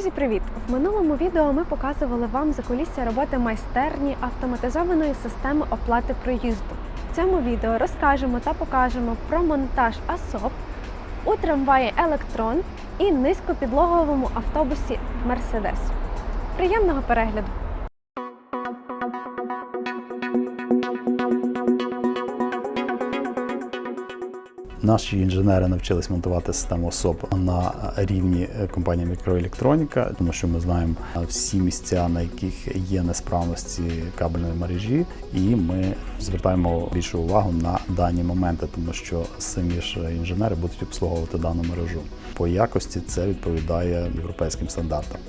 Друзі, привіт! В минулому відео ми показували вам закулісся роботи майстерні автоматизованої системи оплати проїзду. В цьому відео розкажемо та покажемо про монтаж АСОП у трамваї Електрон і низькопідлоговому автобусі Мерседес. Приємного перегляду! Наші інженери навчились монтувати систему СОП на рівні компанії Мікроелектроніка, тому що ми знаємо всі місця, на яких є несправності кабельної мережі, і ми звертаємо більшу увагу на дані моменти, тому що самі ж інженери будуть обслуговувати дану мережу. По якості це відповідає європейським стандартам.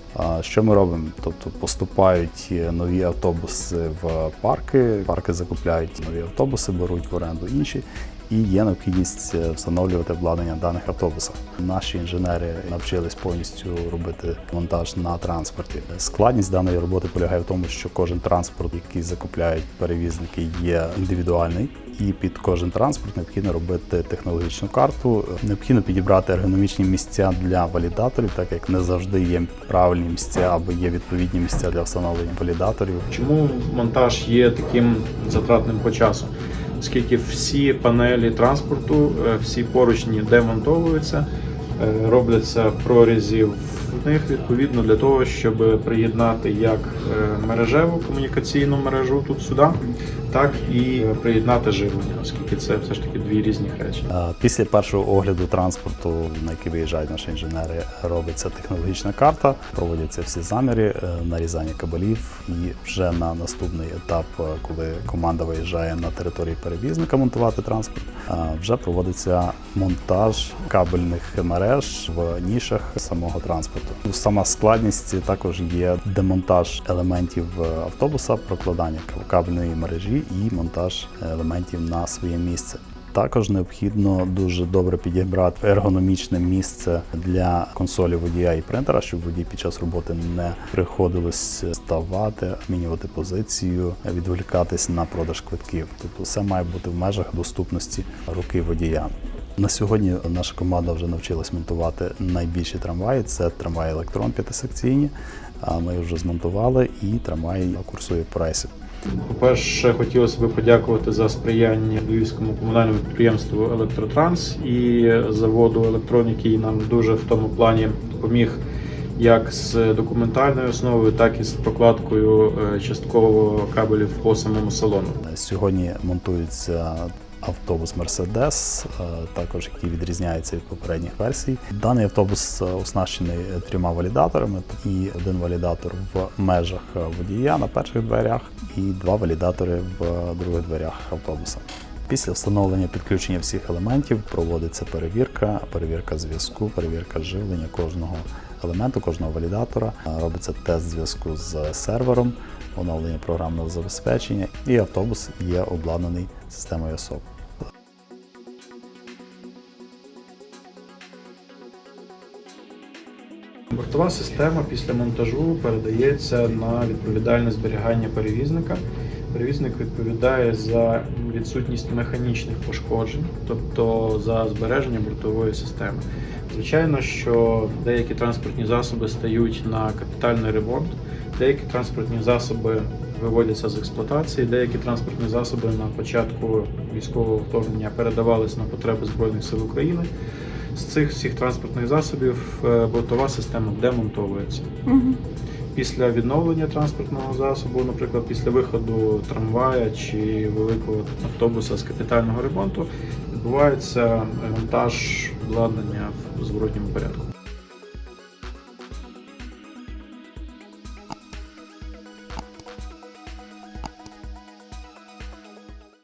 Що ми робимо? Тобто поступають нові автобуси в парки, парки закупляють нові автобуси, беруть в оренду інші і є необхідність встановлювати обладнання даних автобусах. Наші інженери навчились повністю робити монтаж на транспорті. Складність даної роботи полягає в тому, що кожен транспорт, який закупляють перевізники, є індивідуальний. І під кожен транспорт необхідно робити технологічну карту. Необхідно підібрати ергономічні місця для валідаторів, так як не завжди є правильні місця або є відповідні місця для встановлення валідаторів. Чому монтаж є таким затратним по часу? Оскільки всі панелі транспорту, е, всі поручні демонтовуються, е, робляться прорізі в них відповідно для того, щоб приєднати як е, мережеву комунікаційну мережу тут сюди, так і приєднати живлення, оскільки це все ж таки дві різні речі. Після першого огляду транспорту, на який виїжджають наші інженери, робиться технологічна карта, проводяться всі заміри, е, нарізання кабелів. І вже на наступний етап, е, коли команда виїжджає на території перевізника монтувати транспорт, вже проводиться монтаж кабельних мереж в нішах самого транспорту. Сама складність також є демонтаж елементів е, автобуса, прокладання кабельної мережі і монтаж елементів на своє місце. Також необхідно дуже добре підібрати ергономічне місце для консолі водія і принтера, щоб водій під час роботи не приходилось ставати, змінювати позицію, відволікатись на продаж квитків. Тобто все має бути в межах доступності руки водія. На сьогодні наша команда вже навчилась монтувати найбільші трамваї. Це трамваї електрон п'ятисекційні. А ми вже змонтували і трамвай курсує по рейсі. По-перше, хотілося б подякувати за сприяння Львівському комунальному підприємству Електротранс і заводу Електрон, який нам дуже в тому плані допоміг як з документальною основою, так і з прокладкою е, частково кабелів по самому салону. Сьогодні монтується автобус Mercedes, е, також який відрізняється від попередніх версій. Даний автобус е, оснащений трьома валідаторами і один валідатор в межах водія на перших дверях, і два валідатори в других дверях автобуса. Після встановлення підключення всіх елементів проводиться перевірка, перевірка зв'язку, перевірка живлення кожного елементу, кожного валідатора. Робиться тест зв'язку з сервером, оновлення програмного забезпечення, і автобус є обладнаний системою СОП. Бортова система після монтажу передається на відповідальне зберігання перевізника. Перевізник відповідає за відсутність механічних пошкоджень, тобто за збереження бортової системи. Звичайно, що деякі транспортні засоби стають на капітальний ремонт, деякі транспортні засоби виводяться з експлуатації, деякі транспортні засоби на початку військового вторгнення передавалися на потреби Збройних сил України. З цих всіх транспортних засобів е, бортова система демонтовується. Після відновлення транспортного засобу, наприклад, після виходу трамвая чи великого автобуса з капітального ремонту, відбувається монтаж обладнання в зворотньому порядку.